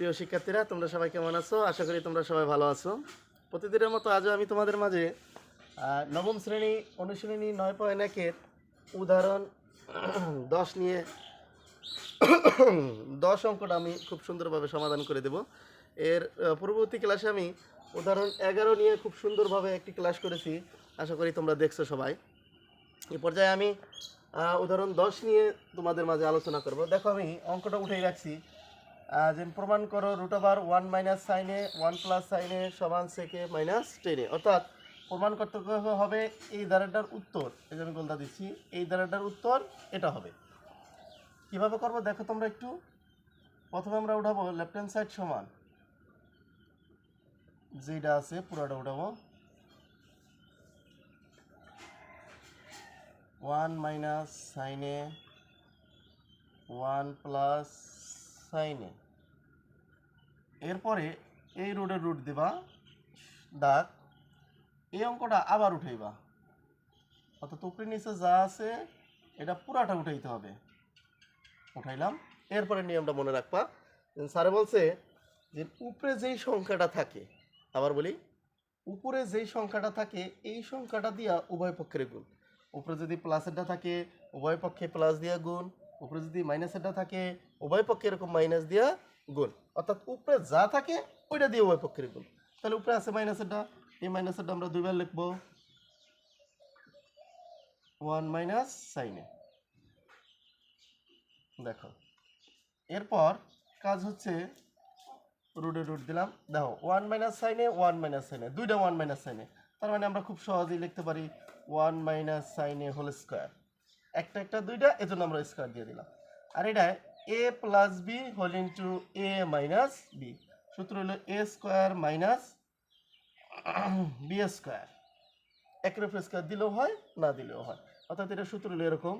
প্রিয় শিক্ষার্থীরা, তোমরা সবাই কেমন আছো? আশা করি তোমরা সবাই ভালো আছো। প্রতিদিনের মতো আজও আমি তোমাদের মাঝে নবম শ্রেণি অনুশীলনী নয় পয়েন্ট একের উদাহরণ দশ নিয়ে দশ অঙ্কটা আমি খুব সুন্দরভাবে সমাধান করে দেব। এর পূর্ববর্তী ক্লাসে আমি উদাহরণ এগারো নিয়ে খুব সুন্দরভাবে একটি ক্লাস করেছি। আশা করি তোমরা দেখছ সবাই। এ পর্যায়ে আমি উদাহরণ দশ নিয়ে তোমাদের মাঝে আলোচনা করব। দেখো আমি অঙ্কটা উঠেই রাখছি। আহ, যে প্রমাণ করো root over one minus sine A one plus sine A সমান সেকে মাইনাস টেনে অর্থাৎ প্রমাণ করতে হবে এই ধারাটার উত্তর। এই যে আমি গোলদা দিচ্ছি এই ধারাটার উত্তর এটা হবে। কীভাবে করব? দেখো তোমরা একটু। প্রথমে আমরা উঠাবো লেফট হ্যান্ড সাইড সমান। যেটা আছে পুরোটা উঠাবো। One minus sine A one plus sine A এরপরে এই রোডের রুট দিবা, দাগ, এই অঙ্কটা আবার উঠাইবা। অর্থাৎ উপরে নিচে যা আছে, এটা পুরাটা উঠাইতে হবে। উঠাইলাম। এরপরে নিয়মটা মনে রাখবা স্যারে বলছে যে উপরে যেই সংখ্যাটা থাকে, আবার বলি, উপরে যেই সংখ্যাটা থাকে, এই সংখ্যাটা দিয়া উভয় পক্ষের গুণ। উপরে যদি প্লাসেরটা থাকে, উভয় পক্ষে প্লাস দিয়া গুণ। উপরে যদি মাইনাসেরটা থাকে, উভয় পক্ষে এরকম মাইনাস দিয়া গুণ। অর্থাৎ উপরে যা থাকে, ওইটা দিয়ে উভয় পক্ষের গুণ। তাহলে উপরে আছে মাইনাসেরটা এই মাইনাসেরটা আমরা দুইবার লিখব। ওয়ান মাইনাস সাইনে দেখো, এরপর কাজ হচ্ছে রুটে রুট দিলাম। দেখো one minus sine A one minus sine A দুইটা ওয়ান মাইনাস সাইনে তার মানে আমরা খুব সহজেই লিখতে পারি one minus sine A whole square একটা একটা, দুইটা, এজন্য আমরা স্কোয়ার দিয়ে দিলাম। আর এটা A plus B whole into A minus B সূত্র হলো A square minus B square উপর স্কোয়ার দিলেও হয়, না দিলেও হয়। অর্থাৎ এটা সূত্র হলো এরকম।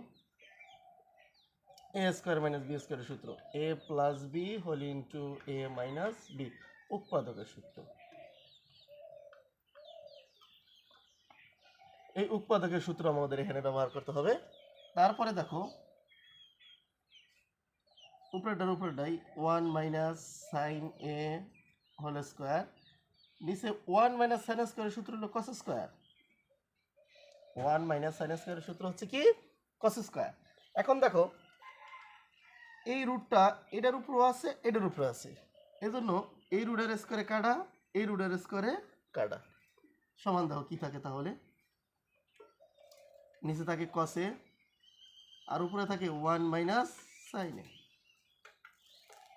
এ স্কোয়ার মাইনাস বি স্কোয়ারের সূত্র। A plus B whole into A minus B উৎপাদকের সূত্র। এই উৎপাদকের সূত্র আমাদের এখানে ব্যবহার করতে হবে। তারপরে দেখো উপরেটার উপরেটাই one minus sine A whole square নিচে ওয়ান মাইনাস সাইন স্কোয়ারের সূত্র হলো cos square one minus sine স্কোয়ারের সূত্র হচ্ছে কি? কস স্কোয়ার এখন দেখো, এই রুটটা এটার উপরও আছে, এটার উপরে আছে। এজন্য এই রুটের স্কোয়ারে কাটা, এই রুটের স্কোয়ারে কাটা। সমান দেখো কি থাকে তাহলে। নিচে থাকে কসে আর উপরে থাকে ওয়ান মাইনাস সাইন সাইনে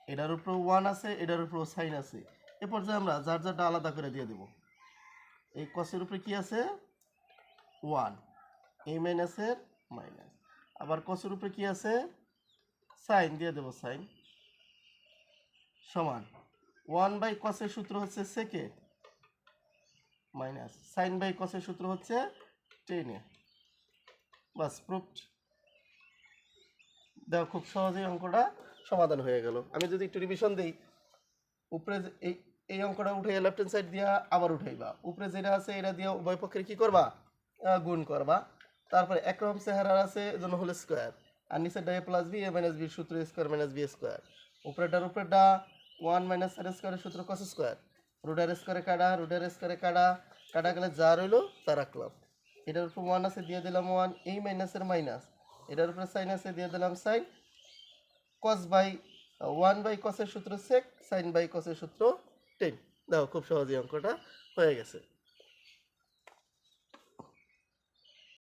এটার উপরে ওয়ান আছে, এটার উপরেও সাইন আছে। এ পর্যায়ে আমরা যার যারটা আলাদা করে দিয়ে দেব। এই কসের উপরে কি আছে? ওয়ান। এই মাইনাসের মাইনাস। আবার কসের উপরে কি আছে? সাইন দিয়ে দেবো, সাইন। সমান। ওয়ান বাই কসের সূত্র হচ্ছে সেকে? মাইনাস। সাইন বাই কসের সূত্র হচ্ছে টেনে বাস প্রুফড দেখো খুব সহজেই অঙ্কটা সমাধান হয়ে গেল। আমি যদি একটু রিভিশন দিই, উপরে এই এই অঙ্কটা উঠে লেফট হ্যান্ড সাইড দিয়া আবার উঠাইবা। উপরে যেটা আছে, এটা দিয়ে উভয় পক্ষের কি করবা? গুণ করবা। তারপরে একরকম চেহারা আছে এজন্য হলো স্কোয়ার আর নিচেরটা A plus B A minus B সূত্র স্কোয়ার মাইনাস বি স্কোয়ার উপরেটার উপরেটা ওয়ান মাইনাস আর স্কোয়ারের সূত্র কস স্কোয়ার রুডার স্কোয়ারে কাটা রুডার স্কোয়ারে কাটা। কাটা গেলে যা রইল, তা রাখলাম। এটার উপর ওয়ান আছে, দিয়ে দিলাম ওয়ান এই মাইনাসের মাইনাস এটার উপরে সাইন আছে, দিয়ে দিলাম sine. Cos by one by কসের সূত্র সেক সাইন বাই কসের সূত্র টেন দেখো, খুব সহজেই অঙ্কটা হয়ে গেছে।